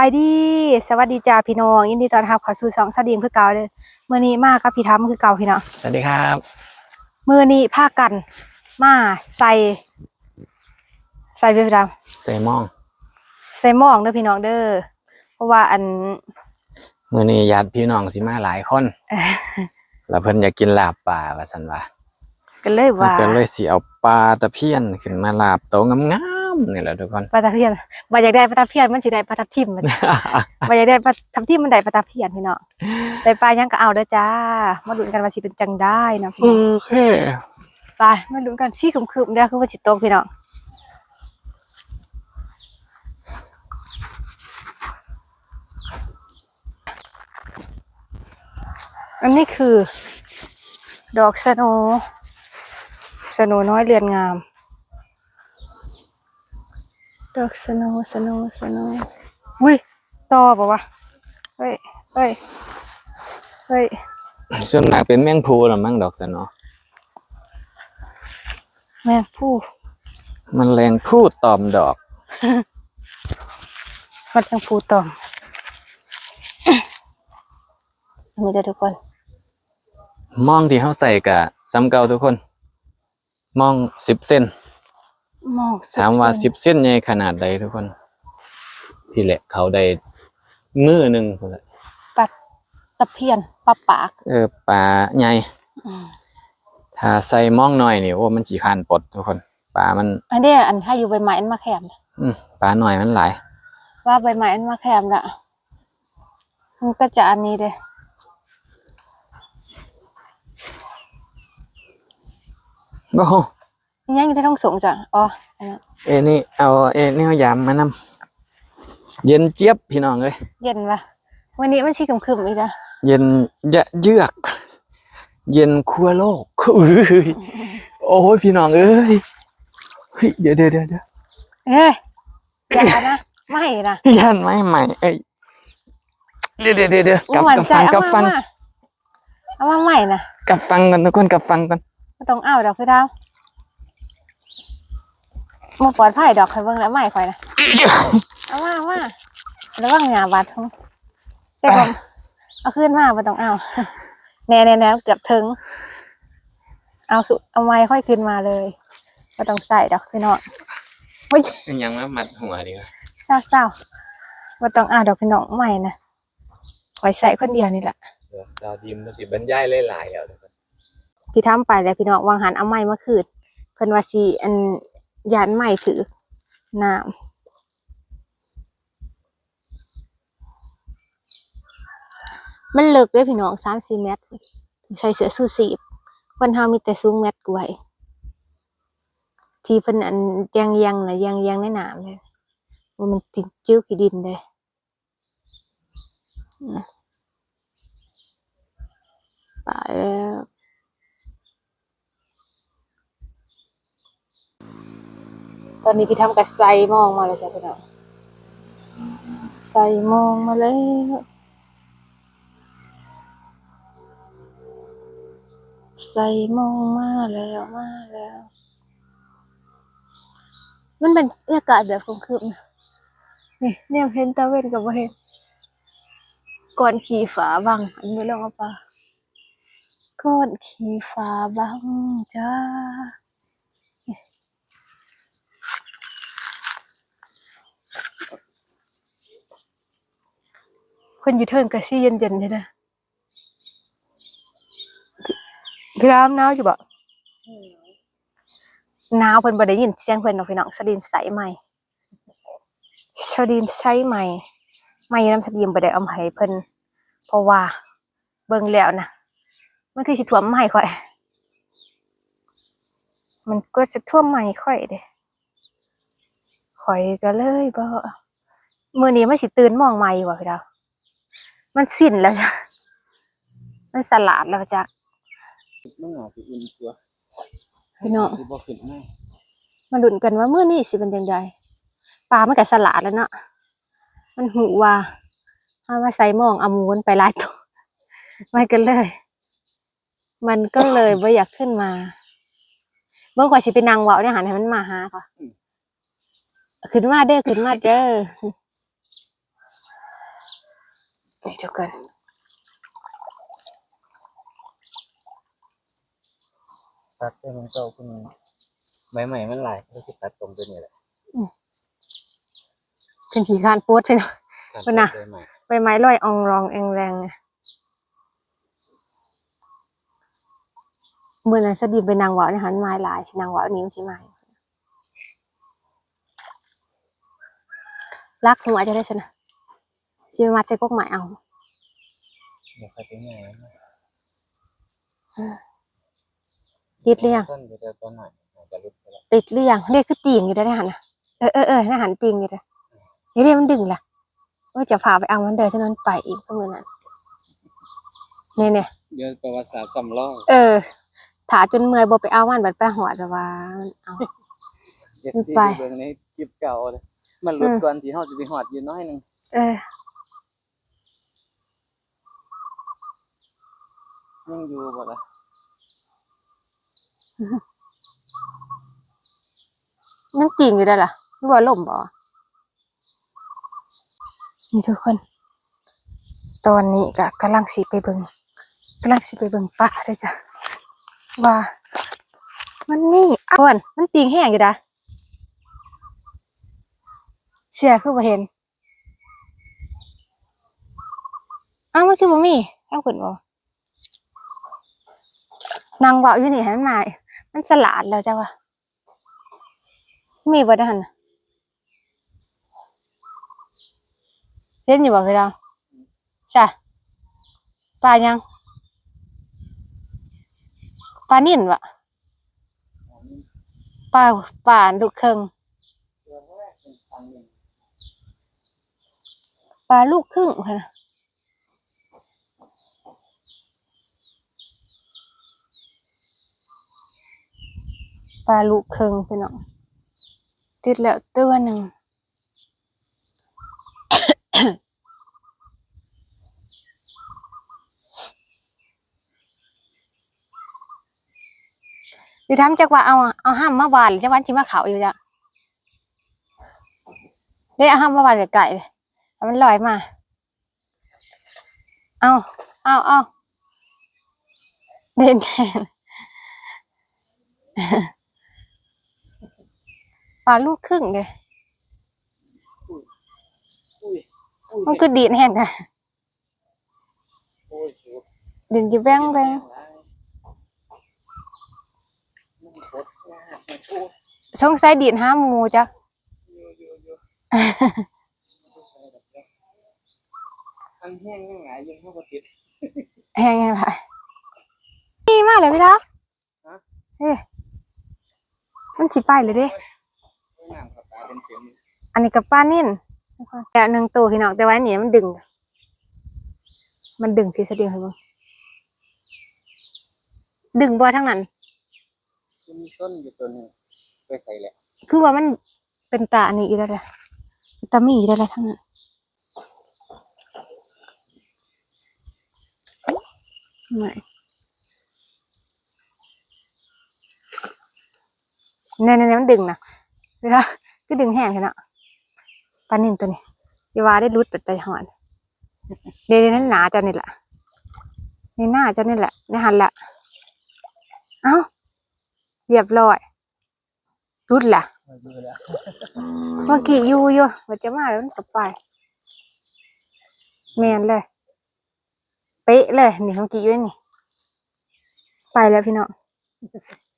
ไปดีสวัสดีจ้าพี่น้องยินดีต้อนรับเข้าสู่ช่องสดีมคือเก่าเด้อมื้อนี้มากับพี่ทํคือเก่าพี่น้องสวัสดีครับมื้อนี้พากันมาใส่ ใส่ไปพี่ทํเซมอง ใส่หม้องเด้อพี่น้องเด้อเพราะว่าอันมื้อนี้ญาติพี่น้องสิมาหลายคนเอ่อแล้วเพิ่นอยากกินลาบปลาว่าซั่นว่าก็เลยว่าก็เลยสิเอาปลาตะเพียนขึ้นมาลาบโตงามๆ นี่แหละทุกคนปลาตะเพียนบ่อยากได้ปลาตะเพียนมันสิได้ปลาทับทิมมันบ่อยากได้ปลาทับทิมมันได้ปลาตะเพียนพี่น้องแต่ปลายังก็เอาเด้อจ้า มาลุ้นกันว่าสิเป็นจังได้นะพี่โอน้องเคไปมาลุ้นกันซี่คึมๆเด้อคือว่าสิตกพี่น้องอันนี้คือ ดอกสโนสโนน้อยเรือนงาม ดอกสโนสโนสโนวิต่อปะวะเฮ้ยเฮ้ยเฮ้ยส่วนมากเป็นแมงภูล่ะมั้งดอกซะเนาะแม่งผู้มันแรงพูดตอมดอกมันยังผู้ตอมมีเด้อทุกคน มองที่เฮาใส่กะซ้ำเก่าทุกคน มอง10เส้น มองถามว่าเส้น10เส้นใหญ่ขนาดใดทุกคนพี่แหละเขาได้มือหนึงพุ่นแหละปัดตะเพียนปลาปาก เออปลาใหญ่อืมถ้าใส่มองหน่อยนี่โอ้มันขี้คร้านปลดทุกคนปลามันอันเนี้ยอันถ้าอยู่ใบไม้อันมาแคมนะอืมปลาหน่อยมันหลายว่าใบไม้อันมาแคมละมันก็จะอันนี้เด้โอ้ โหยังอยู่ที่ท้องสงจ้ะอ๋ออันนั้นเอ้นี่เอาเอ้นี่เอายามมานำเย็นเจี๊ยบพี่น้องเอ้ยเย็นปะวันนี้มันชี้คึมๆอีกนะเย็นยะเยือก เย็นคั่วโลกอุ้ยโอ้ยพี่น้องเอ้ยเฮ้ยเดี๋ยวเดี๋ยวเดี๋ยวเดี๋ยวเอ้ยอย่านะไม่นะยันไม่ใหม่เอ้ยเดี๋ยวเดี๋ยวเดี๋ยวเดี๋ยวกลับหวานกับใจฟังเอากับมาฟังมาเอามาใหม่นะกับฟังกันทุกคนกับฟังกันไม่ต้องเอาดอกพี่ดาว มาปลอดภัยดอกใครเบิ่งแล้วไม่ค่อยนะเอามาเอามาระวังหยาบาดท้องแต่ผมเอาขึ้นมาไม่ต้องเอาแน่แน่แน่เกือบถึง เอาคือเอาไม้ค่อยขึ้นมาเลยไม่ต้องใส่ดอกพี่น้องเฮ้ยยังมามัดหัวดีกว่าเศร้าเศร้าไม่ต้องเอาดอกพี่น้องใหม่นะคอยใส่คนเดียวนี่แหละเดี๋ยวดาวดิมมันสิบรรยายหลายๆเอาทุกคนที่ทำไปแล้วพี่น้องวางหันเอาไม้มาคืนเพิ่นว่าสิอัน ยานไม้ถือน้ำมันเลิกเด้พี่น้องสามสี่เมตร ใส่เสื้อสูทสีบคนเฮามีแต่สูงเมตรกว่าทีเพิ่นอันยังยังนะยังยังในน้ำเลยว่ามันติดจิ้วขี้ดินเลยตายแล้ว อนนี้พี่ทำกับไซมองมาเลยจ้ะพี่น้องไซมองมาแล้วไซมองมาแล้วมาแล้ว มันเป็นอากาศแบบคงคืบนะนี่เนี่ยเห็นตาเว้นกับว่าเห็นก่อนขี่ฝาบังอันนี้ลองเอาปะก่อนขี่ฝาบังจ้า คนอยู่เทิงกะซี่เย็นๆเลยนะพี่รามหนาวอยู่บ่หนาวเพิ่นบ่ได้ยินเสียงเพิ่นเนาะพี่น้องสลีมใสใหม่สลีมใช้ใหม่ไม่น้ำสลีมบ่ได้เอามาให้เพิ่นเพราะว่าเบิ่งแล้วนะมันคือสิท่วมใหม่ข่อย มันก็จะท่วมใหม่ข่อยเด้ข่อยก็เลยบ่มื้อนี้มันสิตื่นมองใหม่บ่พี่ดาว มันสิ้นแล้วจ้ะมันสลาดแล้วจ้ะมันหนาสิอุ่นตัวพี่น้องสิบ่ขึ้นแม่มาลุ้นกันว่ามื้อนี้สิเป็นจังไดปลามันก็สลาดแล้วเนาะมันหูว่าเอามาใส่หม้องเอาหมูมันไปหลายตัวมันก็เลย มันก็เลยบ่อยากขึ้นมาเบิ่งกว่าสิไปนั่งเว้าเนี่ยหันให้มันมาหาก่อนขึ้นมาเด้อขึ้นมาเด้อ นี่ทุกคนตัดให้มันเก่าขึ้นใบใหม่มันหลายก็สิตัดตรงตัวนี้แหละเป็นสีคานโพสใช่ไหมการเป็นน่ะตัดใบใหม่ใบไม้ลอยอองรองแองแรงไงเมื่อนั้นสดีไปนางหวาวนะคะไม้หลายสินางหวาวนิ้วสิไม้รักหัวจะได้ชนะ สิมาใช้กกไม้เอา เดี๋ยวค่อยไปง่ายนะติดหรือยังสั้นไปแต่ตอนหน่อยอาจจะรุดไปแล้วติดหรือยังเรียกคือตีงอยู่ได้ในหันนะเออเออเออในหันตีงอยู่ได้นี่เรียกมันดึงล่ะว่าจะพาไปเอามันเดินฉะนั้นไปอีกก็เหมือนนั้นเนี่ยเนี่ยเดี๋ยวประวัติศาสตร์สำรองเออถาจนเมื่อยบ่ไปเอามันบัดไปหอดแต่ว่ามันเอาเด็กซีไปเบิ่งในคลิปเก่าเลยมันหลุดก่อนที่เฮาจะไปหอดอยู่น้อยหนึงเออ ยังอยู่บ่ล่ะนั่งตีงอยู่ได้ล่ะหรือว่าล่มบ่นี่ทุกคน ตอนนี้ก็กำลังสิไปเบิงกำลังสิไปเบิงป่าเลยจ้ะว่า มันนี่อ้าวันมันตีงแห้งอยู่ดะเสียคือบ่เห็นอ้าวมันคือบ่มีเอ้าขึ้นบ่ นางว้าอยู่นี่ให้มันมา มันสลาดแล้วจ้ะวะมีบ่ได้หันเล่นอยู่บ่คือเราใช่ปลายังปลานิ่นวะปลาปลาลูกครึ่งปลาลูกครึ่งค่ะ ปลาลูกเครึ่งพี่น้องติดแล้วตัวหนึ่งดิทำจักว่าเอาเอาห้ามมาหวานหรือจะวานที่มาเขาอยู่จ้ะได้เอาห้ามมาหวานไก่เลยมันลอยมา เอาเอาเอาเด่นแทน ปลาลูกครึ่งเลยอุ้ยอุ้ยมันคือดีดแห้งอะโอ้ยโอ้ยดินจะแบงแบงมันกดยากมันโอ้ยสงสัยดีดห้าหมูจ้ะอยู่อยู่อยู่อันแห้งยังไงยังเข้ากับติดแห้งยังไงนี่มากเลยพี่ทักฮะเฮ้ยมันสีไปเลยเดิโอ้ยน้ำขับตาเป็นเข็มอันนี้กับป้านิ่นแต่หนึ่งตัวพี่น้องแต่ว่าอันนี้มันดึง มันดึงพี่เสดียวให้มึงดึงบ่ทั้งนั้นมันมีต้นอยู่ตัวหนึงไปใส่แหละคือว่ามันเป็นตาอันนี้อีกแล้วแหละตามีอีกแล้วแหละทั้งนั้นไม่เนี่ยเนี่ยเนี่ยมันดึงนะ เวลาก็ดึงแห้งใช่เนาะปลานิ่นตัวนี้อยาวาได้รุดแต่ใจหอนเดี๋ยวนั้นหนาเจ้านี่แหละในหน้าเจ้านี่แหละในหันแหละเอ้าเรียบร้อยรุดล่ะมาดูแล้วเมื่อกี้อยู่อยู่มันจะมาแล้วมันก็ไปแมนเลย เป๊ะเลยนี่เมื่อกี้อยู่นี่ ไปแล้วพี่น้อง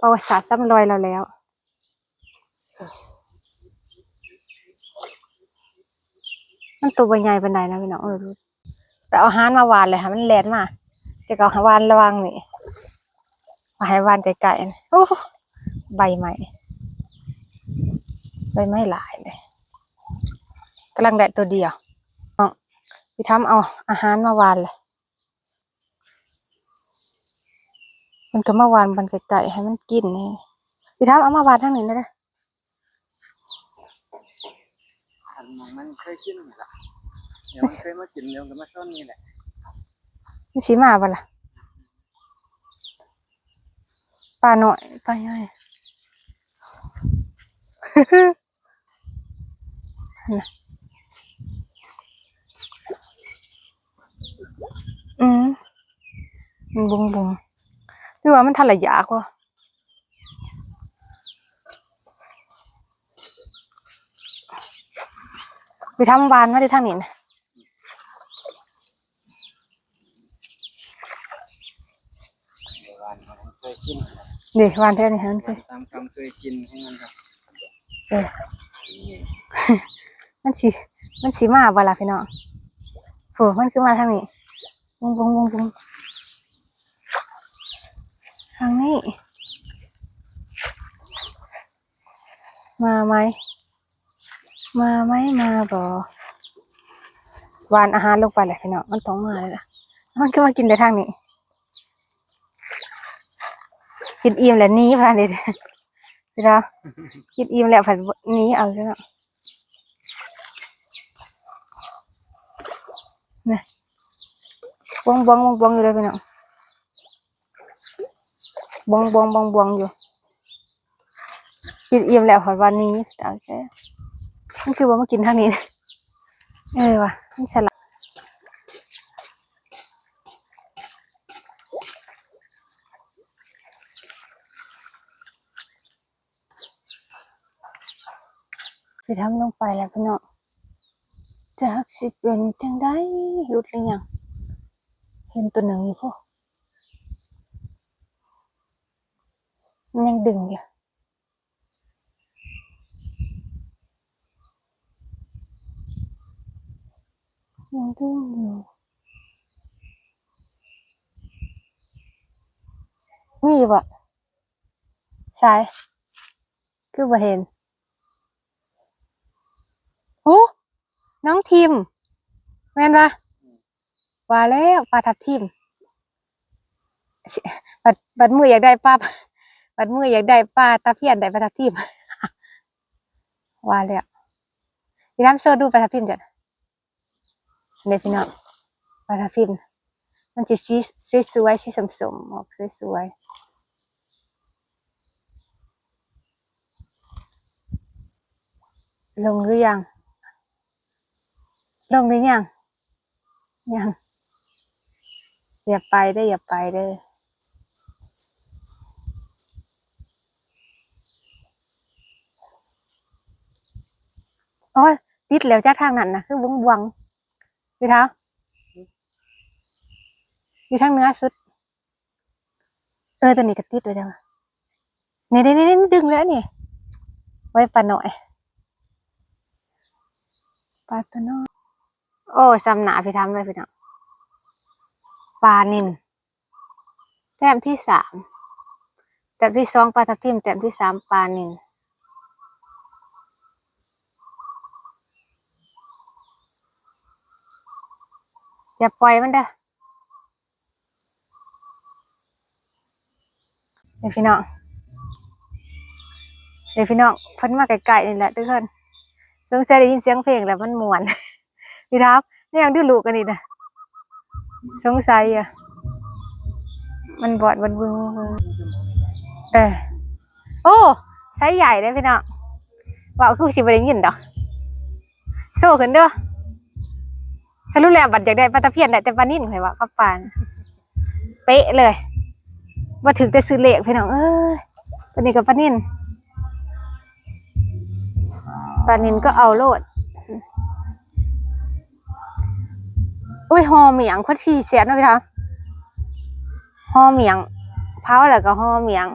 ประวัติศาสตร์ซ้ำรอยเราแล้ว มันตัวใหญ่ปานใดนะพี่น้องเออดูไปเอาอาหารมาวานเลยค่ะ มันแลนมาจะเอาหาวานระวังนี่มาให้วานไกลๆโอ้ใบใหม่ใบไม้หลายเลยกำลังได้ตัวเดียวพี่ทำเอาอาหารมาวานเลยมันก็มาวานบันไก่ๆให้มันกินนี่พี่ทำเอามาวานทางนี้นะ มองมันเคยกินนี่ละเดี๋ยวมันเคยมากินเดี๋ยวมันมาซ่อนนี่แหละมันสีมาบ่ล่ะปลาหน่อยปลาใหญ่อืมบุงบุงหรือว่ามันทะเลยากว่า ไปทำบานมาได้ทางนี้นะวันเคยชินเดี๋ยววานแท้นี่ฮะมันคือตามคำเคยชินของมันครับเออมันสีมันสีมาบ่ล่ะพี่น้องโอ้มันคือมาทางนี้บุงบุงบุงบุงทางนี้ มาไหม มาไหมมาบ่วานอาหารลงไปแหละพี่น้องมันต้องมาเลยล่ะ มันก็มากินแต่ทางนี้ กินอิ่มแล้วนี้พาเด็ดพี่น้องกินอิ่มแล้วผัดนี้เอาพี่น้องนี่บวงบวงบวงบวงอยู่เลยพี่น้องบวงบวงบวงบวงอยู่ กินอิ่มแล้วผัดวันนี้โอเค มันคือว่ามากินทางนี้นะเออว่ะมันฉลาดสิทำลงไปแล้วพี่น้องจากสิเป็นจังได้รุดหรือยัง เห็นตัวหนึ่งอยู่พวกมันยังดึงอยู่ ยังดึงอยู่มีบ่ใช่คือบ่เห็นโอ้น้องทิม แม่นปะว่าแล้วปลาทับทิมบัดบัดมืออยากได้ปลาบัดมืออยากได้ปลาตะเพียนได้ปลาทับทิมว่าแล้วพี่น้ำเสิร์ดูปลาทับทิมจ้ะ เด็พี่น้องปลาทับทิมมันจะสีสีสวยสีสมสมๆออกสวยสวยลงหรือยัง ลงหรือยัง ยัง อย่าไปได้อย่าไปเด้อโอ้ยติดแล้วจ้าทางนั้นนะคือวงวัง ๆพี่เท้าอยู่ทางเหนื้อสุด เออตัวนี้ก็ติดเลยจ้ะนี่นี่นี่ดึงแล้วนี่ ไว้ปลาหน่อยปลาตัวน้อยโอ้ยสำหนาพี่ทำเลยพี่น้องปลานินแต้มที่สามแต้มที่สองปลาทับทิมแต้มที่สามปลานิน อย่าปล่อยมันเด้อเดี๋ยวพี่น้องเดี๋ยวพี่น้องพิ่นมาไกลๆนี่แหละทุกคนสงสัยได้ยินเสียงเพลงแล้วมันม่วนพี่ทับนี่ยังดื้อลูกกันนี่นะสงสัยอะมันบอดมันบึงบึงเออโอ้ใช้ใหญ่ได้พี่น้องว่าคือสิบได้ยินดอกโซ่ขึ้นเด้อ ถ้ารู้แล้วบัดอยากได้ปลาตะเพียนได้แต่ปลานิ่นข่อยว่าปลาปาน เป๊ะเลยว่าถึงแต่ซื้อเหล็กพี่น้องเอ้ยตัวนี้กับปลานิ่นปลานิ่นก็เอาโลดอุ้ยหอเหมียงคนชีเสียดเนะพี่ทับหอเหมียงเผาแล้วก็หอเหมียง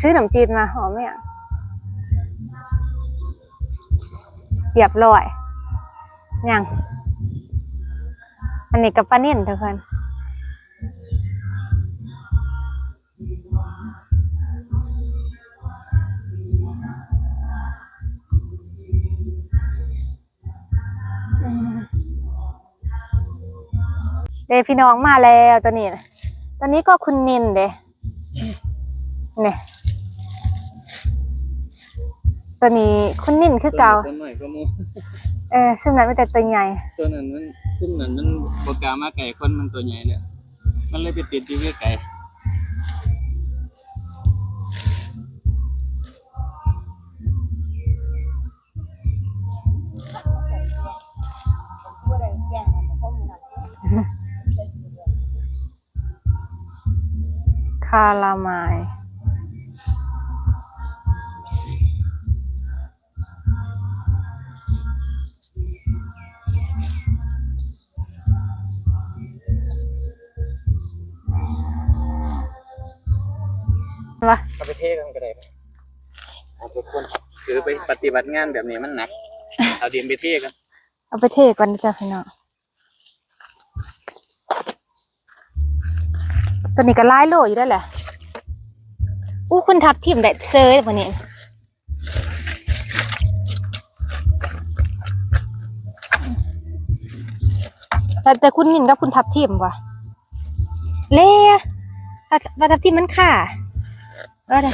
ซื้อขนมจีนมาหอเหมียงเรียบร้อยยัง อันนี้กับปลาเน่นทุกคนเดพี่น้องมาแล้วตัวนี้ ตัวนี้ก็คุณนินเดเนี่ยตัวนี้คุณนินคือเก่าตัวหน่อยก็มู เออซึ่งนั้นไม่แต่ตัวใหญ่ตัวนั้นมันซึ่งนั้นมันโปรกล้ามาไก่คนมันตัวใหญ่เลยมันเลยไปติดอยู่ใกล้ๆเาราไมาย วะเอาไปเทกันก็ได้ไหมเอาทุกคนคือไปปฏิบัติงานแบบนี้มันหนัก เอาดินไปเทกัน เอาไปเทก่อนนะจ้ะพี่น้องตัวนี้ก็ไล่โลอยู่ได้วแหละอู้คุณทับทิมได้เซยวันนี้แต่แต่คุณนินกับคุณทับทิมว่ะเล่ถ้าว่าทับทิมมันค่ะ เออเด้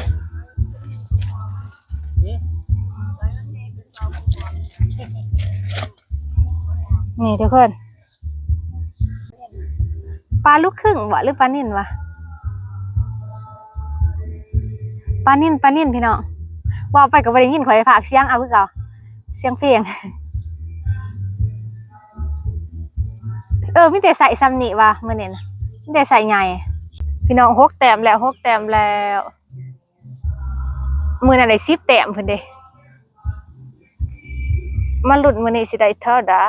นี่ทุกคนปลาลูกครึ่งวะหรือปลานิ่นวะปลานิ่นปลานิ่นพี่น้องว่าไปกับไปได้ยินข่อยฝากเสียงเอาคือเก่าเสียงเพลงเออมีแต่ใส่ซ้ำนี่ว่ะมื่อนี้นะมีแต่ใส่ใหญ่พี่น้องหกแต้มแล้วหกแต้มแล้ว มือนั้นได้สิบแต้มเพิ่นเด้มาหลุดมือนี้สิได้เท่าได้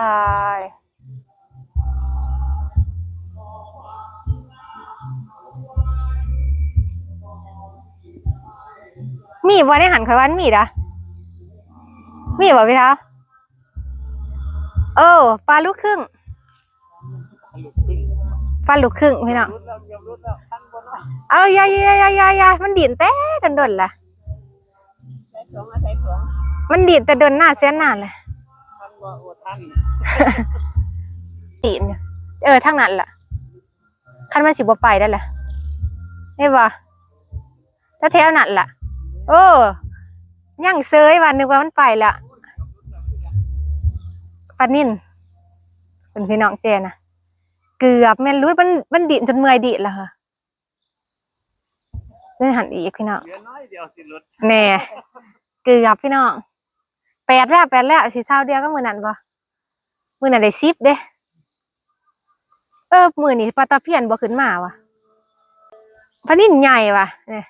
มีบ่ในหันข่อยว่ามีดะมีบ่พี่เท้าเออปลาลูกครึ่งฟันลูกครึ่งพี่น้องเอาอยายายายายามันดีดแต่ดันดนล่ะ มันดีดแต่เดินหน้าเสียนาเลยดีดอยู่เออทางนั้นล่ะคันมันสิบ่ไปได้ล่ะไม่บ่ถ้าแถวนั้นล่ะ โอ้ยังเซยวันนึกว่ามันไปละปานินเป็นพี่น้องเจนะเกือบแม่นรู้มันมันดีดจนเมื่อยดีดแล้วค่ะนี่หันอีกพี่น้องแหน่ เกือบพี่น้องแปดแล้วแปดแล้วสีเช้าเดียวก็มือนั้นปะมือนั้นได้ซิปเด้เออมือนี้ปลาตะเพียนบ่ขึ้นมาวะพะนิ่นใหญ่ว่ะเนี่ย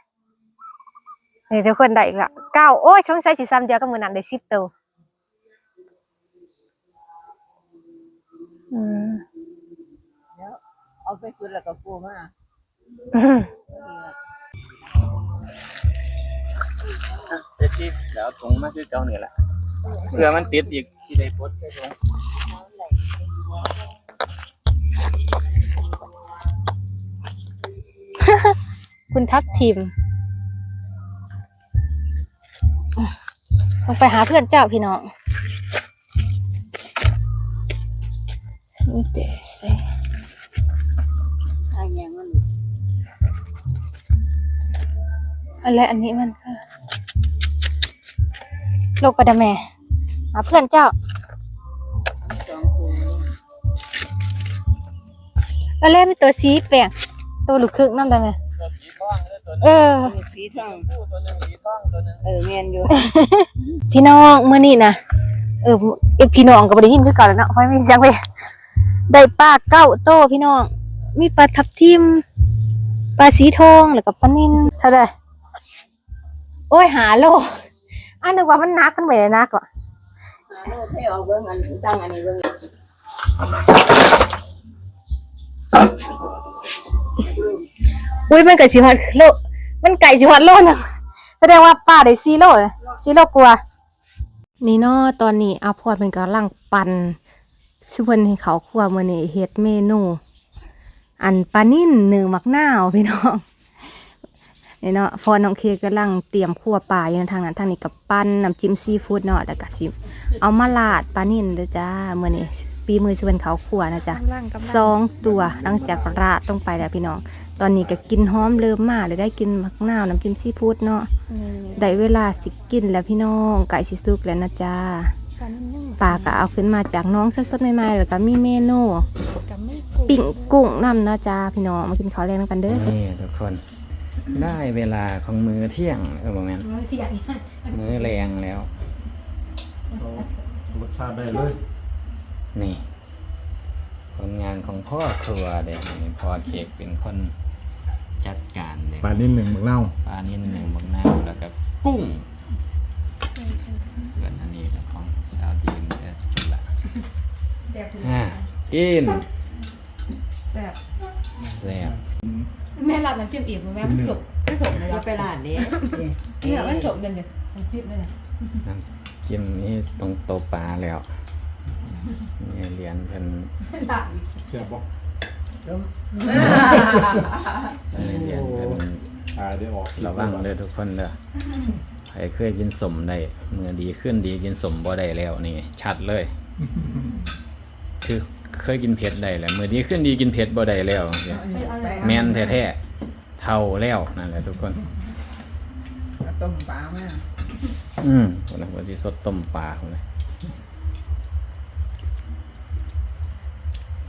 นี่ทุกคนได้อีกละเก้าโอ้ยช่องใช้สีซ้ำเดียวก็มือนั้นได้ซิปตัวอืมเอาไปคืนแล้วก็กลัวมากอืมเดี๋ยว ที่เดี๋ยวเอาถุงมาคือเก่านี่แหละเพื่อมันติดอีกที่ได้พดได้ถุงคุณทัพทีมลงไปหาเพื่อนเจ้าพี่น้องนี่เดซอะไรอันนี้มัน โลกประดาแม่หาเพื่อนเจ้าสองคู่แล้วเล่นตัวสีแปลงตัวลูกครึ่งนั่นได้ไหมตัวสีทองเลยตัวหเอนึงอสีทองผู้ตัวหนึงสีทองตัวหนึงเออเมียนอยู่ พี่น้องเมื่อนี่นะเออเอกพี่น้องก็บ่ได้ยินคือเก่าแล้วเนาะเพราะไม่มีเสียงไปได้ปลาเก้าโตพี่น้อง มีปลาทับทิมปลาสีทองแล้วก็ปลานินเท่าไหร่โอ้ยหาโล อันนึกว่ามันนักมันไม่ได้นักว่ะหาโลดให้ออกเบิ่งอันตั้งอันนี้เบิ่งอุ้ยมันไก่สิฮอดโลมันไก่สิฮอดโลนึงแสดงว่าป้าได้ซีโลเลยซีโลกลัวนี่เนาะตอนนี้อาพอดเป็นกำลังปั่นส่วนให้เขาครัวมื้อนี้เฮ็ดเมนู อันปลานิ่นหนึ่งมักหน้าวพี่น้อง เนาะฟอนน้องเคกำลังเตรียมคั่วปลาอยู่ทางนั้นทางนี้กับปั้นน้ำจิ้มซีฟู้ดเนาะแล้วก็สิเอามาลาดปลานิ่นเด้อจ้ามื้อนี้ปีมือสิเป็นเขาครัวนะจ๊ะสองตัวหลังจากราดต้องไปแล้วพี่น้อง ตอนนี้ก็กินหอมเริ่มมาเลยได้กินมักนาวน้ำจิ้มซีฟู้ดเนาะได้เวลาสิกินแล้วพี่น้องไก่สิสุกแล้วนะจ๊ะปลาก็เอาขึ้นมาจากน้องสดๆใหม่ๆแล้วก็มีเมนู ปิ่งกุ้งน้ำเนาะจ้าพี่น้องมากินข้าวแรงกันเด้อนี่ทุกคน ได้เวลาของมื้อเที่ยงเออบ่แม่นมื้อแรงแล้วรสชาติได้เลย นี่ผลงานของพ่อครัวเด็กนี่พ่อเค้กเป็นคนจัดการเลยปลานิ่มหนึ่งหมึกเน่าปลานิ่นหนึ่งบักนาวแล้วก็กุ้งส่วนอันนี้ก็ของสาวดีนเด้อละอ่ากินแซ่บแซ่บ แม่รับน้ำจิ้มอีกแม่มันสุกไม่สุกเลยเราไปร้านนี้เนี่ยมันสุกเลยเนี่ยน้ำจิ้มเลยน้ำจิ้มนี่ตรงโตะปลาแล้วมีเหรียญเพิ่นเสียบบอกมีเหรียญเพิ่นปลาได้ออกระวังเด้อทุกคนเด้อใครเคยกินสมได้เมื่อดีขึ้นดีกินสมบ่ได้แล้วนี่ ชัดเลยคือ เคยกินเผ็ดได้แหละเมื่อดีขึ้นดีกินเผ็ดบ่ได้แล้วจังซี้แม่นแท้ๆเท่าแล้วนั่นแหละทุกคนต้มปลามาอืมคนนั้นว่าสิสดต้มปลาคนนั้น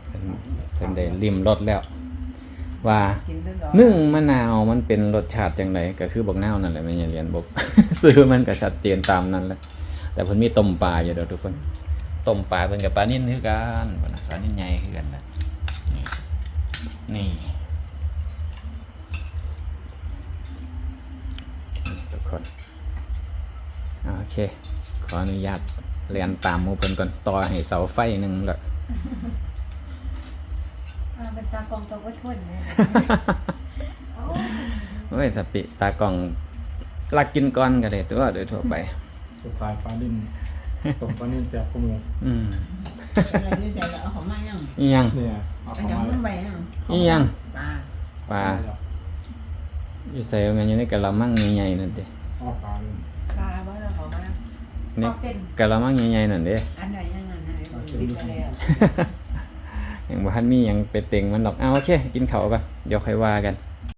เพิ่นเพิ่นได้ริมรสแล้ว ว่ากินด้วยกันนึ่งมะนาวมันเป็นรสชาติจังไดก็คือบักนาวนั่นแหละไม่ใช่เรียนบบซื้อมันก็ชัดเจนตามนั้นแหละแต่เพิ่นมีต้มปลาอยู่เด้อทุกคน ต้มปลาเพิ่นกับปลานิ่นคือกันพุ่นน่ะปลานิ่นใหญ่คือกันแหละนี่นี่ทุกคนโอเค ขออนุญาตเรียนตามหมูเพิ่นก่อนต่อให้เสาไฟหนึงละเป็นตากองตกว่าทนเลยเฮ้ยถ้าปิตากล่องลักกินก่อนก็ได้ตัวโดยทั่วไป สุดท้ายปลานิ่ม ตกปลานิ่มเสียบกระมูอืมอะไรนี่ใจเราเอาของมายังอีหยังเนี่ยเอาอันเข้ายังมามันไปยังอีหยังปลาปลาอยู่ใส่เอาเงินอยู่ในกะละมังใหญ่ๆนั่นเด้เอาปลาเลยปลาว่าเราของมานี่กะละมังใหญ่ๆนั่นเด้อันไหนยังไงไหนติดอะไรอะยังบ่ทันมีหยังไปเต็งมันดอกเอาโอเค กินข้าวก่อนเดี๋ยวค่อยว่ากัน